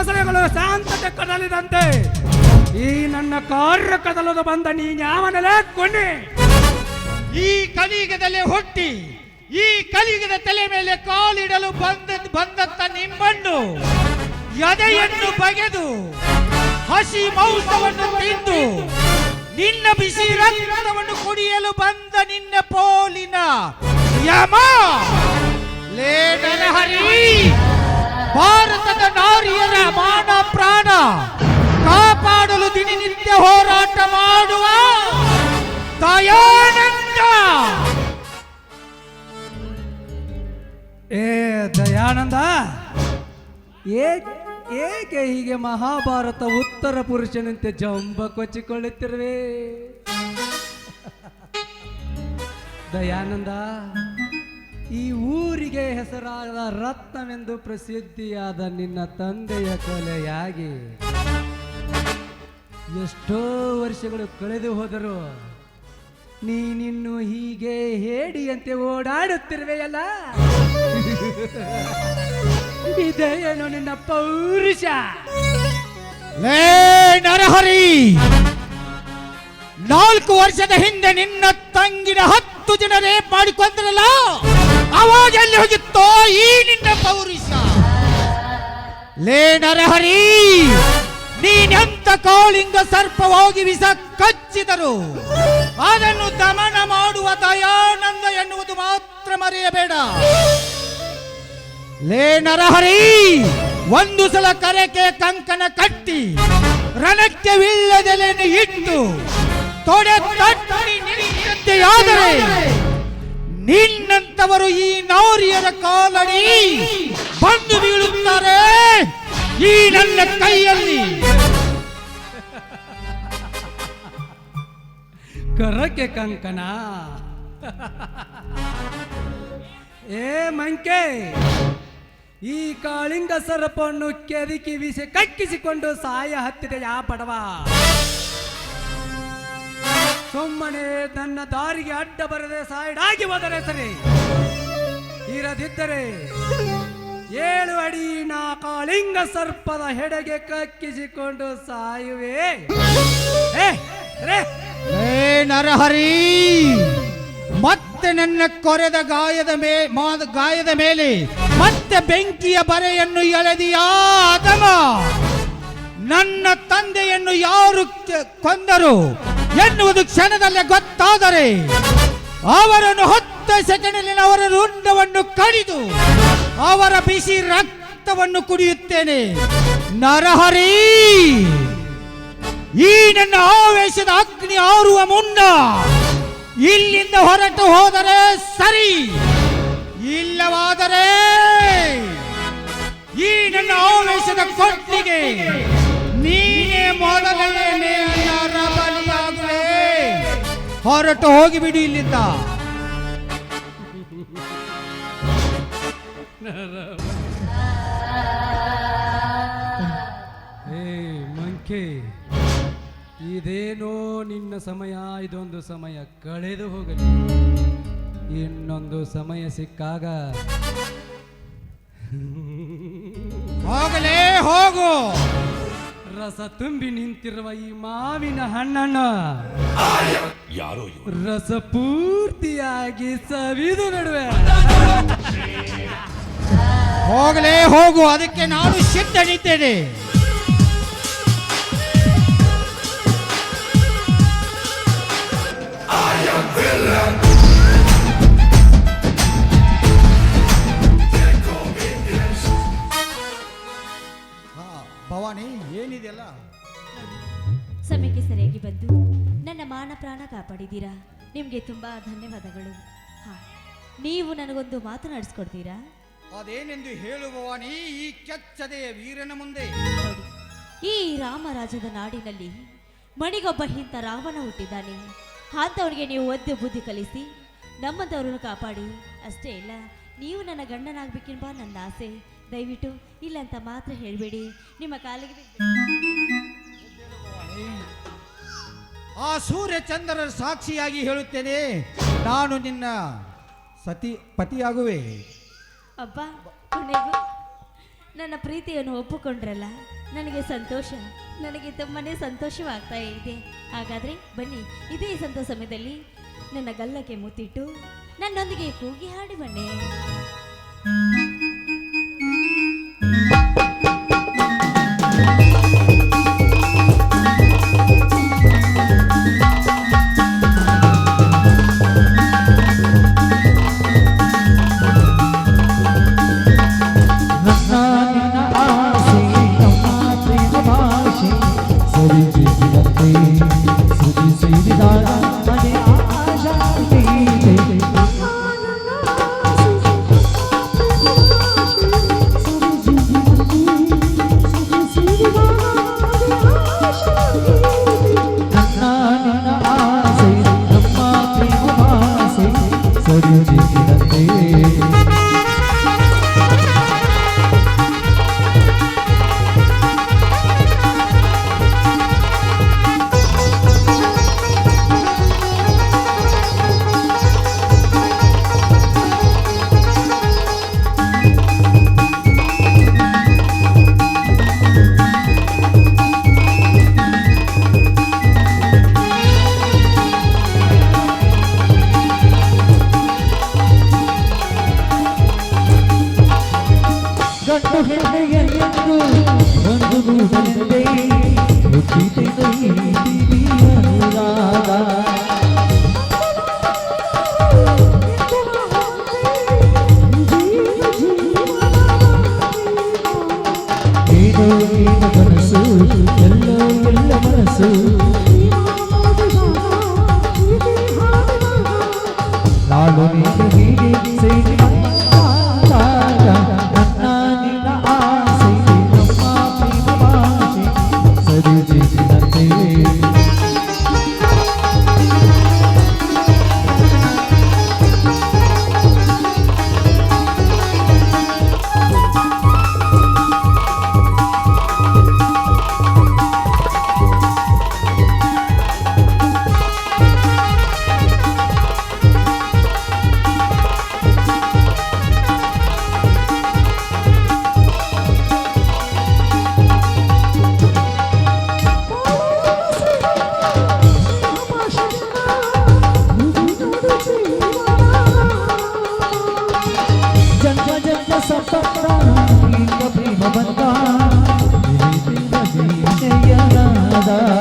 ಮೊಸಳೆಗಳು ಶಾಂತತೆ ಕದಲಿದಂತೆ ಈ ನನ್ನ ಕಾರ್ಯ ಕದಲದು ಬಂದ ನೀನ್ಯಾವನಲೇ ಕೊನೆ ಈ ಕಲಿಯುಗದಲ್ಲಿ ಹುಟ್ಟಿ, ಈ ಕಲಿಗದ ತಲೆ ಮೇಲೆ ಕಾಲಿಡಲು ಬಂದ, ಬಂದಂತ ನಿಮ್ಮನ್ನು ಎದೆಯನ್ನು ಬಗೆದು ಹಸಿ ಮೌಸವನ್ನು ತಿಂದು ನಿನ್ನ ಬಿಸಿ ರಕ್ತವನ್ನು ಕುಡಿಯಲು ಬಂದ ನಿನ್ನ ಪೋಲಿನ ಯಮ. ಲೇಡನ ಹರಿ ಭಾರತದ ಕಾಪಾಡಲು ದಿನನಿತ್ಯ ಹೋರಾಟ ಮಾಡುವ ದಯಾನಂದ. ಏ ದಯಾನಂದ ಏಕೆ ಹೀಗೆ ಮಹಾಭಾರತ ಉತ್ತರ ಪುರುಷನಂತೆ ಜಂಬ ಕೊಚ್ಚಿಕೊಳ್ಳುತ್ತಿರುವೆ? ದಯಾನಂದ ಈ ಊರಿಗೆ ಹೆಸರಾದ ರತ್ನವೆಂದು ಪ್ರಸಿದ್ಧಿಯಾದ ನಿನ್ನ ತಂದೆಯ ಕೊಲೆಯಾಗಿ. ಎಷ್ಟೋ ವರ್ಷಗಳು ಕಳೆದು ಹೋದರು ನೀನಿನ್ನು ಹೀಗೆ ಹೇಡಿಯಂತೆ ಓಡಾಡುತ್ತಿರುವೆಯಲ್ಲ? ಇದೇನು ನಿನ್ನ ಪೌರುಷ? ಲೇ ನರಹರಿ! ನಾಲ್ಕು ವರ್ಷದ ಹಿಂದೆ ನಿನ್ನ ತಂಗಿನ ಹತ್ತು ಜನರೇ ರೇಪ್ ಅವಾಗ ಎಲ್ಲಿ ಹೋಗಿತ್ತೋ? ಈ ನಿನ್ನ ಪೌರುಷ. ಲೇ ನರಹರಿ ನೀನೆಂತ ಕಾಳಿಂಗ ಸರ್ಪ ಹೋಗಿ ಕಚ್ಚಿದರು ಅದನ್ನು ದಮನ ಮಾಡುವ ದಯಾನಂದ ಎನ್ನುವುದು ಮಾತ್ರ ಮರೆಯಬೇಡ. ಲೇ ನರಹರಿ, ಒಂದು ಸಲ ಕರೆಕೆ ಕಂಕಣ ಕಟ್ಟಿ ರಣಕ್ಕೆ ವಿಲ್ಲದೆಲೆಯನ್ನು ಇಟ್ಟು ತೊಡೆ ತಟ್ಟಿ ನಿಂತಂತೆಯಾದರೆ ನಿನ್ನಂತವರು ಈ ನೌರಿಯರ ಕಾಲಡಿ ಬಂದು ಬೀಳುತ್ತಾರೆ. ಈ ನನ್ನ ಕೈಯಲ್ಲಿ. ಕರಕೆ ಕಂಕಣ. ಏ ಮಂಕೆ, ಈ ಕಾಳಿಂಗ ಸರಪನ್ನು ಕೆದಕಿ ವಿಷ ಕಕ್ಕಿಸಿಕೊಂಡು ಸಾಯ ಹತ್ತಿದೆ ಯಾ ಬಡವ ಸುಮ್ಮನೆ ತನ್ನ ದಾರಿಗೆ ಅಡ್ಡ ಬರದೆ ಸಾಯ್ಡಾಗಿ ಹೋದರೆ ಸರಿ. ಇರದಿದ್ದರೆ ಏಳು ಅಡಿ ನಾ ಕಾಳಿಂಗ ಸರ್ಪದ ಹೆಡೆಗೆ ಕಕ್ಕಿಸಿಕೊಂಡು ಸಾಯುವೆ. ನರಹರಿ, ಮತ್ತೆ ನನ್ನ ಕೊರೆದ ಗಾಯದ ಮೇ ಗಾಯದ ಮೇಲೆ ಮತ್ತೆ ಬೆಂಕಿಯ ಬರೆಯನ್ನು ಎಳೆದಿಯಾ ಅದಮ ನನ್ನ ತಂದೆಯನ್ನು ಯಾರು ಕೊಂದರು? ಎನ್ನುವುದು ಕ್ಷಣದಲ್ಲಿ ಗೊತ್ತಾದರೆ ಅವರನ್ನು ಹತ್ತು ಸೆಕೆಂಡಿನಲ್ಲಿ ಅವರ ರುಂಡವನ್ನು ಕಡಿದು ಅವರ ಬಿಸಿ ರಕ್ತವನ್ನು ಕುಡಿಯುತ್ತೇನೆ. ನರಹರಿ! ಈ ನನ್ನ ಆವೇಶದ ಅಗ್ನಿ ಆರುವ ಮುನ್ನ ಇಲ್ಲಿಂದ ಹೊರಟು ಹೋದರೆ ಸರಿ, ಇಲ್ಲವಾದರೆ ಈ ನನ್ನ ಆವೇಶದ ಕೊಟ್ಟಿಗೆ ನೀನೇ ಮೊದಲನೇ ಹೊರಟು ಹೋಗಿಬಿಡಿ ಇಲ್ಲಿಂದ. ಏ ಮಂಕೆ ಇದೇನೋ ನಿನ್ನ ಸಮಯ ಇದೊಂದು ಸಮಯ ಕಳೆದು ಹೋಗಲಿ. ಇನ್ನೊಂದು ಸಮಯ ಸಿಕ್ಕಾಗ. ಹೋಗಲೇ ಹೋಗು. ರಸ ತುಂಬಿ ನಿಂತಿರುವ ಈ ಮಾವಿನ ಹಣ್ಣನ್ನು. ಯಾರೋ ಇವರು. ರಸ ಪೂರ್ತಿಯಾಗಿ ಸವಿದು ನಡುವೆ. ಹೋಗಲೇ ಹೋಗು ಅದಕ್ಕೆ ನಾನು ಸಿದ್ಧನಿದ್ದೇನೆ. ಭವಾನಿ ನನ್ನ ಪ್ರಾಣ ಕಾಪಾಡಿದ್ದೀರಾ? ನಿಮಗೆ ತುಂಬಾ ಧನ್ಯವಾದಗಳು. ಹಾಂ ನೀವು ನನಗೊಂದು ಮಾತನಾಡಿಸ್ಕೊಡ್ತೀರಾ ಅದೇನೆಂದು ಹೇಳುವವ ನೀ ಈ ಕೆಚ್ಚದೆಯ ವೀರನ ಮುಂದೆ. ನೋಡಿ ಈ ರಾಮರಾಜದ ನಾಡಿನಲ್ಲಿ ಮಣಿಗೊಬ್ಬ ಇಂಥ ರಾವಣ ಹುಟ್ಟಿದ್ದಾನೆ. ಅಂಥವ್ರಿಗೆ ನೀವು ಒದ್ದು ಬುದ್ಧಿ ಕಲಿಸಿ ನಮ್ಮಂಥವ್ರನ್ನು ಕಾಪಾಡಿ. ಅಷ್ಟೇ ಇಲ್ಲ ನೀವು ನನ್ನ ಗಂಡನಾಗಬೇಕೆಂಬ ನನ್ನ ಆಸೆ. ದಯವಿಟ್ಟು ಇಲ್ಲ ಅಂತ ಮಾತ್ರ ಹೇಳಬೇಡಿ. ನಿಮ್ಮ ಕಾಲಿಗೆ ಆ ಸೂರ್ಯಚಂದ್ರರ ಸಾಕ್ಷಿಯಾಗಿ ಹೇಳುತ್ತೇನೆ, ನಾನು ನಿನ್ನ ಸತಿ, ಪತಿಯಾಗುವೆ. ಅಪ್ಪ, ಕೊನೆಗೂ ನನ್ನ ಪ್ರೀತಿಯನ್ನು ಒಪ್ಪಿಕೊಂಡ್ರಲ್ಲ, ನನಗೆ ಸಂತೋಷ, ನನಗೆ ತುಂಬಾನೇ ಸಂತೋಷವಾಗ್ತಾ ಇದೆ. ಹಾಗಾದ್ರೆ ಬನ್ನಿ, ಇದೇ ಸಂತ ಸಮಯದಲ್ಲಿ ನನ್ನ ಗಲ್ಲಕ್ಕೆ ಮುತ್ತಿಟ್ಟು ನನ್ನೊಂದಿಗೆ ಕೂಗಿ ಹಾಡಿ ಬನ್ನಿ. ಹೆಣ್ಣೆಯೆಂದು ಒಂದು ಗೂಡಲೆಂದೇ ಹುಟ್ಟಿದೆ ಈ ಅನುರಾಗ ಏನೋ ಏನು ಮನಸ್ಸು ಎಲ್ಲೋ ಎಲ್ಲ ಮನಸ್ಸು ನಾಡು ನೀನು ಹೀಗೆ ಸೇರಿ सा